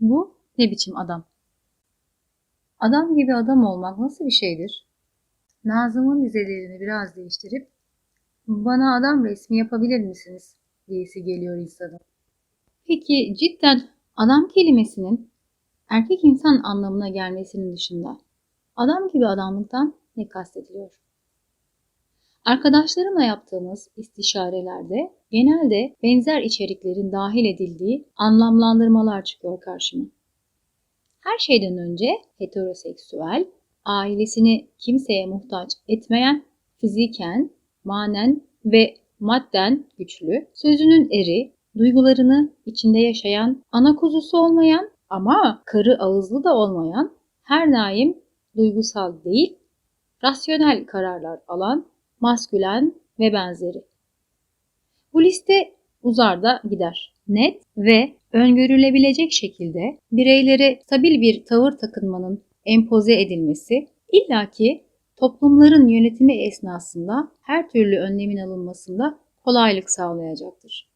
Bu ne biçim adam? Adam gibi adam olmak nasıl bir şeydir? Nazım'ın dizelerini biraz değiştirip bana adam resmi yapabilir misiniz diyesi geliyor insanın. Peki cidden adam kelimesinin erkek insan anlamına gelmesinin dışında adam gibi adamlıktan ne kastediliyor? Arkadaşlarımla yaptığımız istişarelerde genelde benzer içeriklerin dahil edildiği anlamlandırmalar çıkıyor karşıma. Her şeyden önce heteroseksüel, ailesini kimseye muhtaç etmeyen, fiziken, manen ve madden güçlü, sözünün eri, duygularını içinde yaşayan, ana kuzusu olmayan ama karı ağızlı da olmayan, her daim duygusal değil, rasyonel kararlar alan, maskülen ve benzeri. Bu liste uzar da gider. Net ve öngörülebilecek şekilde bireylere stabil bir tavır takınmanın empoze edilmesi illaki toplumların yönetimi esnasında her türlü önlemin alınmasında kolaylık sağlayacaktır.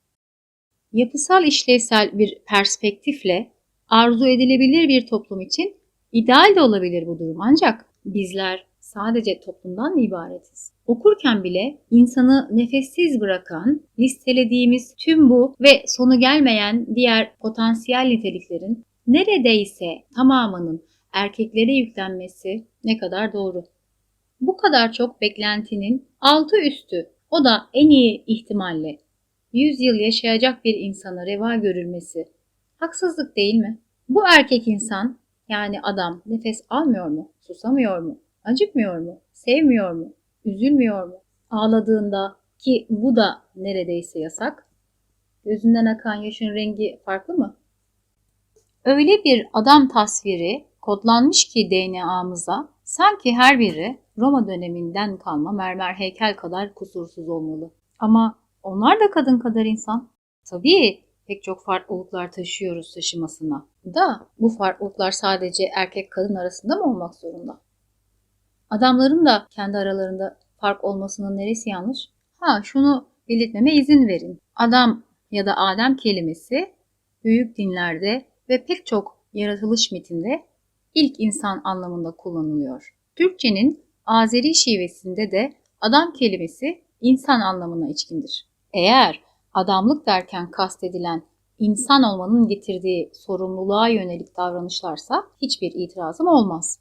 Yapısal işlevsel bir perspektifle arzu edilebilir bir toplum için ideal de olabilir bu durum ancak bizler sadece toplumdan ibaretiz? Okurken bile insanı nefessiz bırakan, listelediğimiz tüm bu ve sonu gelmeyen diğer potansiyel niteliklerin neredeyse tamamının erkeklere yüklenmesi ne kadar doğru. Bu kadar çok beklentinin altı üstü, o da en iyi ihtimalle 100 yıl yaşayacak bir insana reva görülmesi haksızlık değil mi? Bu erkek insan yani adam nefes almıyor mu? Susamıyor mu? Acıkmıyor mu? Sevmiyor mu? Üzülmüyor mu? Ağladığında ki bu da neredeyse yasak. Gözünden akan yaşın rengi farklı mı? Öyle bir adam tasviri kodlanmış ki DNA'mıza sanki her biri Roma döneminden kalma mermer heykel kadar kusursuz olmalı. Ama onlar da kadın kadar insan. Tabii pek çok farklılıklar taşıyoruz taşımasına. Da bu farklılıklar sadece erkek kadın arasında mı olmak zorunda? Adamların da kendi aralarında fark olmasının neresi yanlış? Ha şunu belirtmeme izin verin. Adam ya da Adem kelimesi büyük dinlerde ve pek çok yaratılış mitinde ilk insan anlamında kullanılıyor. Türkçenin Azeri şivesinde de adam kelimesi insan anlamına içkindir. Eğer adamlık derken kastedilen insan olmanın getirdiği sorumluluğa yönelik davranışlarsa hiçbir itirazım olmaz.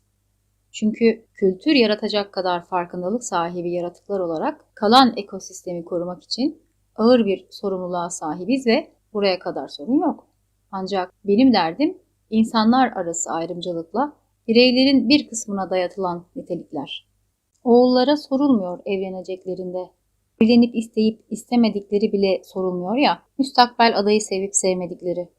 Çünkü kültür yaratacak kadar farkındalık sahibi yaratıklar olarak kalan ekosistemi korumak için ağır bir sorumluluğa sahibiz ve buraya kadar sorun yok. Ancak benim derdim insanlar arası ayrımcılıkla bireylerin bir kısmına dayatılan nitelikler. Oğullara sorulmuyor evleneceklerinde. Evlenip isteyip istemedikleri bile sorulmuyor ya, müstakbel adayı sevip sevmedikleri.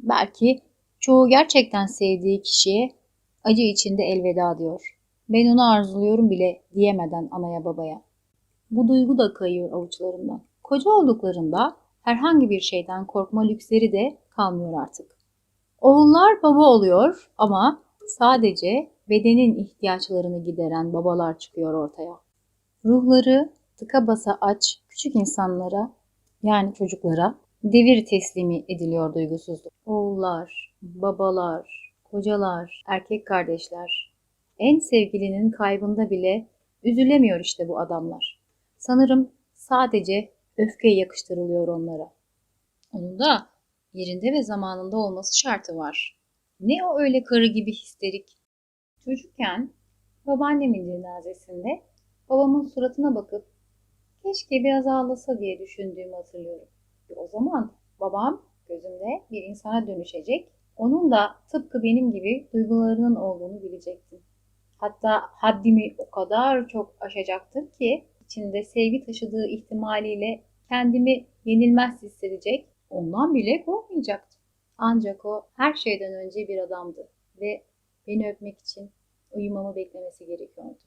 Belki çoğu gerçekten sevdiği kişiye acı içinde elveda diyor. Ben onu arzuluyorum bile diyemeden anaya babaya. Bu duygu da kayıyor avuçlarından. Koca olduklarında herhangi bir şeyden korkma lüksleri de kalmıyor artık. Oğullar baba oluyor ama sadece bedenin ihtiyaçlarını gideren babalar çıkıyor ortaya. Ruhları tıka basa aç küçük insanlara yani çocuklara devir teslimi ediliyor duygusuzluk. Oğullar, babalar, kocalar, erkek kardeşler, en sevgilinin kaybında bile üzülemiyor işte bu adamlar. Sanırım sadece öfke yakıştırılıyor onlara. Onun da yerinde ve zamanında olması şartı var. Ne o öyle karı gibi histerik. Çocukken babaannemin cenazesinde babamın suratına bakıp keşke biraz ağlasa diye düşündüğümü hatırlıyorum. O zaman babam gözümde bir insana dönüşecek onun da tıpkı benim gibi duygularının olduğunu bilecektim. Hatta haddimi o kadar çok aşacaktır ki içinde sevgi taşıdığı ihtimaliyle kendimi yenilmez hissedecek, ondan bile korkmayacaktım. Ancak o her şeyden önce bir adamdı ve beni öpmek için uyumamı beklemesi gerekiyordu.